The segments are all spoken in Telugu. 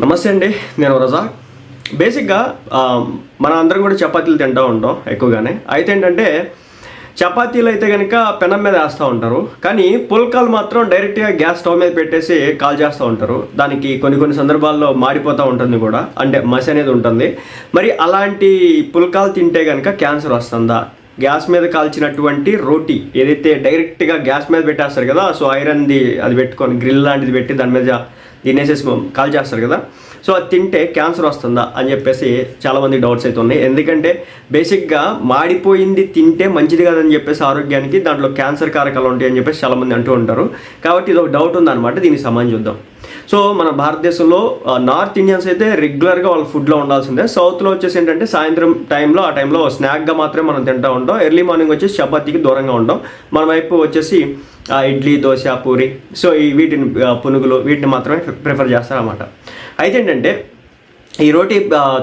నమస్తే అండి నేను రజా. బేసిక్గా మన అందరం కూడా చపాతీలు తింటూ ఉంటాం ఎక్కువగానే. అయితే ఏంటంటే చపాతీలు అయితే కనుక పెనం మీద వేస్తూ ఉంటారు. కానీ పుల్కాలు మాత్రం డైరెక్ట్గా గ్యాస్ స్టవ్ మీద పెట్టేసి కాల్ చేస్తూ ఉంటారు. దానికి కొన్ని కొన్ని సందర్భాల్లో మాడిపోతూ ఉంటుంది కూడా. అంటే మసి అనేది ఉంటుంది. మరి అలాంటి పుల్కాలు తింటే కనుక క్యాన్సర్ వస్తుందా? గ్యాస్ మీద కాల్చినటువంటి రోటీ ఏదైతే డైరెక్ట్గా గ్యాస్ మీద పెట్టేస్తారు కదా సో ఐరన్ది అది పెట్టుకొని గ్రిల్ లాంటిది పెట్టి దాని మీద తినేసేసి కాల్ చేస్తారు కదా? సో అది తింటే క్యాన్సర్ వస్తుందా అని చెప్పేసి చాలామంది డౌట్స్ అయితే ఉన్నాయి. ఎందుకంటే బేసిక్గా మాడిపోయింది తింటే మంచిది కాదని చెప్పేసి ఆరోగ్యానికి దాంట్లో క్యాన్సర్ కారకాలు ఉంటాయి అని చెప్పేసి చాలామంది అంటూ ఉంటారు. కాబట్టి ఇది ఒక డౌట్ ఉందన్నమాట. దీనికి సంబంధించి చూద్దాం. సో మన భారతదేశంలో నార్త్ ఇండియన్స్ అయితే రెగ్యులర్గా వాళ్ళ ఫుడ్లో ఉండాల్సిందే. సౌత్లో వచ్చేసి ఏంటంటే సాయంత్రం టైంలో ఆ టైంలో స్నాక్గా మాత్రమే మనం తింటూ ఉంటాం. ఎర్లీ మార్నింగ్ వచ్చేసి చపాతీకి దూరంగా ఉంటాం. మన వైపు వచ్చేసి ఇడ్లీ దోశ పూరి. సో ఈ వీటిని పునుగులు వీటిని మాత్రమే ప్రిఫర్ చేస్తారన్నమాట. అయితే ఏంటంటే ఈ రోటీ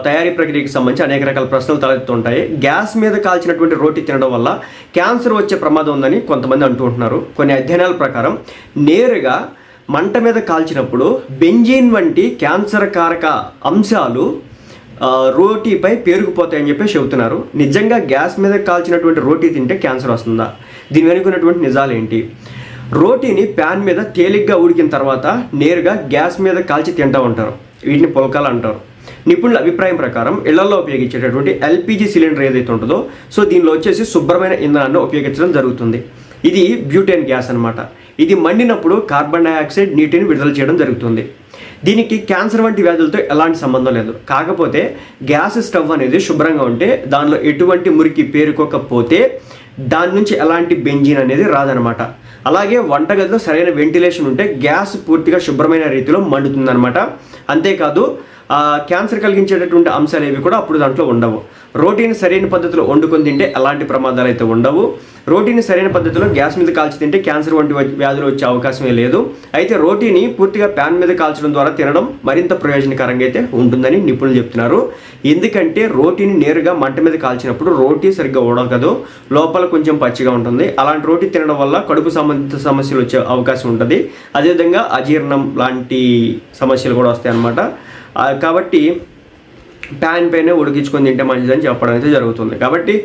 తయారీ ప్రక్రియకి సంబంధించి అనేక రకాల ప్రశ్నలు తలెత్తుంటాయి గ్యాస్ మీద కాల్చినటువంటి రోటీ తినడం వల్ల క్యాన్సర్ వచ్చే ప్రమాదం ఉందని కొంతమంది అంటూ ఉంటున్నారు. కొన్ని అధ్యయనాల ప్రకారం నేరుగా మంట మీద కాల్చినప్పుడు బెంజీన్ వంటి క్యాన్సర్ కారక అంశాలు రోటీపై పేరుకుపోతాయని చెప్పేసి చెబుతున్నారు. నిజంగా గ్యాస్ మీద కాల్చినటువంటి రోటీ తింటే క్యాన్సర్ వస్తుందా? దీని వెనుకున్నటువంటి నిజాలు ఏంటి రోటీని ప్యాన్ మీద తేలిగ్గా ఉడికిన తర్వాత నేరుగా గ్యాస్ మీద కాల్చి తింటూ ఉంటారు. వీటిని పొలకాలు అంటారు. నిపుణుల అభిప్రాయం ప్రకారం ఇళ్ళలో ఉపయోగించేటటువంటి ఎల్పిజి సిలిండర్ ఏదైతే ఉంటుందో సో దీనిలో వచ్చేసి శుభ్రమైన ఇంధనాన్ని ఉపయోగించడం జరుగుతుంది. ఇది బ్యూటేన్ గ్యాస్ అన్నమాట. ఇది మండినప్పుడు కార్బన్ డైఆక్సైడ్ నీటిని విడుదల చేయడం జరుగుతుంది. దీనికి క్యాన్సర్ వంటి వ్యాధులతో ఎలాంటి సంబంధం లేదు. కాకపోతే గ్యాస్ స్టవ్ అనేది శుభ్రంగా ఉంటే దానిలో ఎటువంటి మురికి పేరుకోకపోతే దాని నుంచి ఎలాంటి బెంజిన్ అనేది రాదనమాట అలాగే వంటగదిలో సరైన వెంటిలేషన్ ఉంటే గ్యాస్ పూర్తిగా శుభ్రమైన రీతిలో మండుతుందనమాట అంతేకాదు క్యాన్సర్ కలిగించేటటువంటి అంశాలు ఏవి కూడా అప్పుడు దాంట్లో ఉండవు. రోటీని సరైన పద్ధతిలో వండుకొని తింటే ఎలాంటి ప్రమాదాలు అయితే ఉండవు. రోటీని సరైన పద్ధతిలో గ్యాస్ మీద కాల్చి తింటే క్యాన్సర్ వంటి వ్యాధులు వచ్చే అవకాశమే లేదు. అయితే రోటీని పూర్తిగా ప్యాన్ మీద కాల్చడం ద్వారా తినడం మరింత ప్రయోజనకరంగా అయితే ఉంటుందని నిపుణులు చెప్తున్నారు. ఎందుకంటే రోటీని నేరుగా మంట మీద కాల్చినప్పుడు రోటీ సరిగ్గా ఉడకదు లోపల కొంచెం పచ్చిగా ఉంటుంది. అలాంటి రోటీ తినడం వల్ల కడుపు సంబంధిత సమస్యలు వచ్చే అవకాశం ఉంటుంది. అదేవిధంగా అజీర్ణం లాంటి సమస్యలు కూడా వస్తాయి అన్నమాట కాబట్టి ప్యాన్ పైన ఉడికించుకొని తింటే మంచిదని చెప్పడం అయితే జరుగుతుంది. కాబట్టి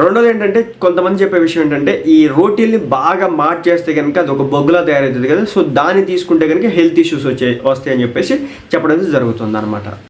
రెండోది ఏంటంటే కొంతమంది చెప్పే విషయం ఏంటంటే ఈ రోటీల్ని బాగా మార్చేస్తే కనుక అది ఒక బొగ్గులా తయారవుతుంది కదా. సో దాన్ని తీసుకుంటే కనుక హెల్త్ ఇష్యూస్ వచ్చే వస్తాయని చెప్పేసి చెప్పడం అయితే జరుగుతుంది అనమాట